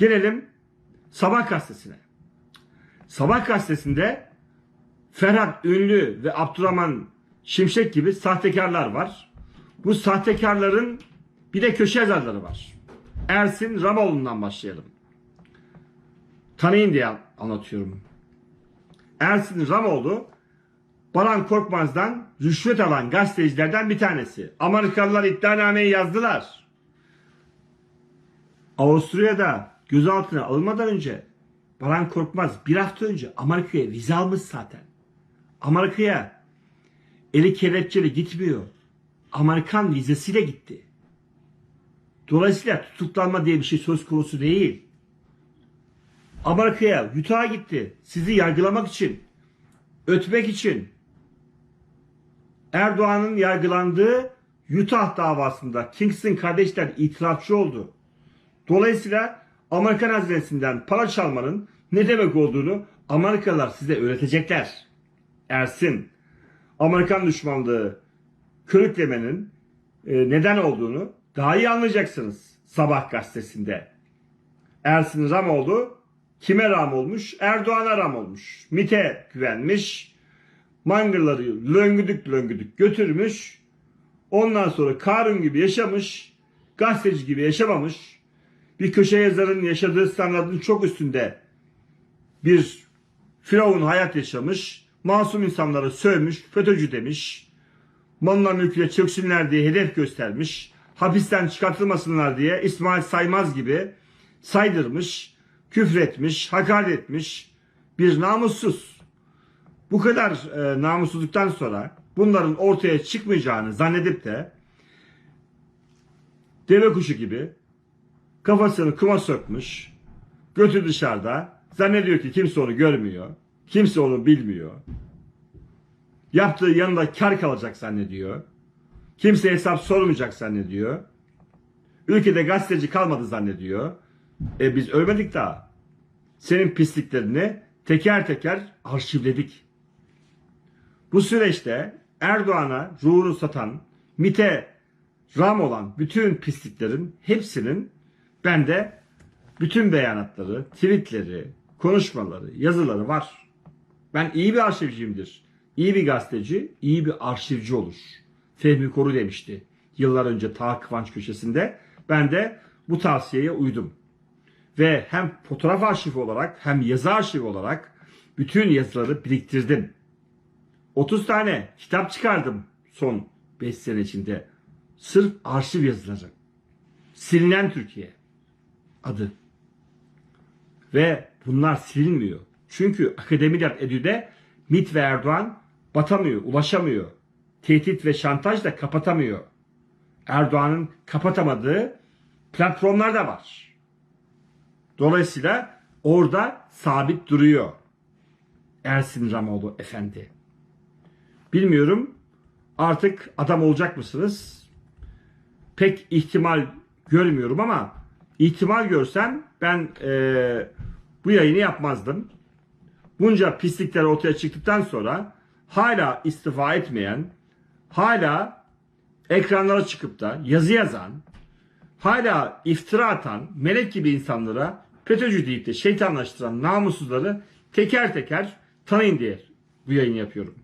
Gelelim Sabah gazetesine. Sabah gazetesinde Ferhat Ünlü ve Abdurrahman Şimşek gibi sahtekarlar var. Bu sahtekarların bir de köşe yazarları var. Ersin Ramoğlu'ndan başlayalım. Tanıyın diye anlatıyorum. Ersin Ramoğlu Baran Korkmaz'dan rüşvet alan gazetecilerden bir tanesi. Amerikalılar iddianameyi yazdılar. Avusturya'da gözaltına alınmadan önce Baran Korkmaz bir hafta önce Amerika'ya vize almış zaten. Amerika'ya eli kelepçeli gitmiyor. Amerikan vizesiyle gitti. Dolayısıyla tutuklanma diye bir şey söz konusu değil. Amerika'ya, Utah'a gitti. Sizi yargılamak için, ötmek için. Erdoğan'ın yargılandığı Utah davasında Kingston kardeşler itirafçı oldu. Dolayısıyla Amerikan hazinesinden para çalmanın ne demek olduğunu Amerikalılar size öğretecekler. Ersin, Amerikan düşmanlığı körüklemenin e, neden olduğunu daha iyi anlayacaksınız Sabah gazetesinde. Ersin Ramoğlu kime ram olmuş? Erdoğan'a ram olmuş. MIT'e güvenmiş. Mangırları löngüdük löngüdük götürmüş. Ondan sonra Karun gibi yaşamış. Gazeteci gibi yaşamamış. Bir köşe yazarın yaşadığı standartın çok üstünde bir firavun hayat yaşamış. Masum insanları sövmüş, FETÖ'cü demiş. Malına mülküne çöksünler diye hedef göstermiş. Hapisten çıkartılmasınlar diye İsmail Saymaz gibi saydırmış, küfretmiş, hakaret etmiş bir namussuz. Bu kadar e, namussuzluktan sonra bunların ortaya çıkmayacağını zannedip de deve kuşu gibi kafasını kuma sokmuş, götü dışarıda, zannediyor ki kimse onu görmüyor, kimse onu bilmiyor. Yaptığı yanında kar kalacak zannediyor. Kimse hesap sormayacak zannediyor. Ülkede gazeteci kalmadı zannediyor. E biz ölmedik daha. Senin pisliklerini teker teker arşivledik. Bu süreçte Erdoğan'a ruhunu satan, MIT'e ram olan bütün pisliklerin hepsinin bende bütün beyanatları, tweetleri, konuşmaları, yazıları var. Ben iyi bir arşivciyimdir. İyi bir gazeteci, iyi bir arşivci olur. Fehmi Koru demişti yıllar önce Ta Kıvanç köşesinde. Ben de bu tavsiyeye uydum. Ve hem fotoğraf arşivi olarak hem yazı arşivi olarak bütün yazıları biriktirdim. 30 tane kitap çıkardım son 5 sene içinde. Sırf arşiv yazıları. Silinen Türkiye adı. Ve bunlar silinmiyor. Çünkü akademiler edüde MIT ve Erdoğan batamıyor, ulaşamıyor. Tehdit ve şantaj da kapatamıyor. Erdoğan'ın kapatamadığı platformlar da var. Dolayısıyla orada sabit duruyor. Ersin Ramoğlu efendi. Bilmiyorum artık adam olacak mısınız? Pek ihtimal görmüyorum ama ihtimal görsem ben eee, bu yayını yapmazdım. Bunca pislikler ortaya çıktıktan sonra hala istifa etmeyen, hala ekranlara çıkıp da yazı yazan, hala iftira atan, melek gibi insanlara FETÖ'cü deyip de şeytanlaştıran namussuzları teker teker tanıyın diye bu yayını yapıyorum.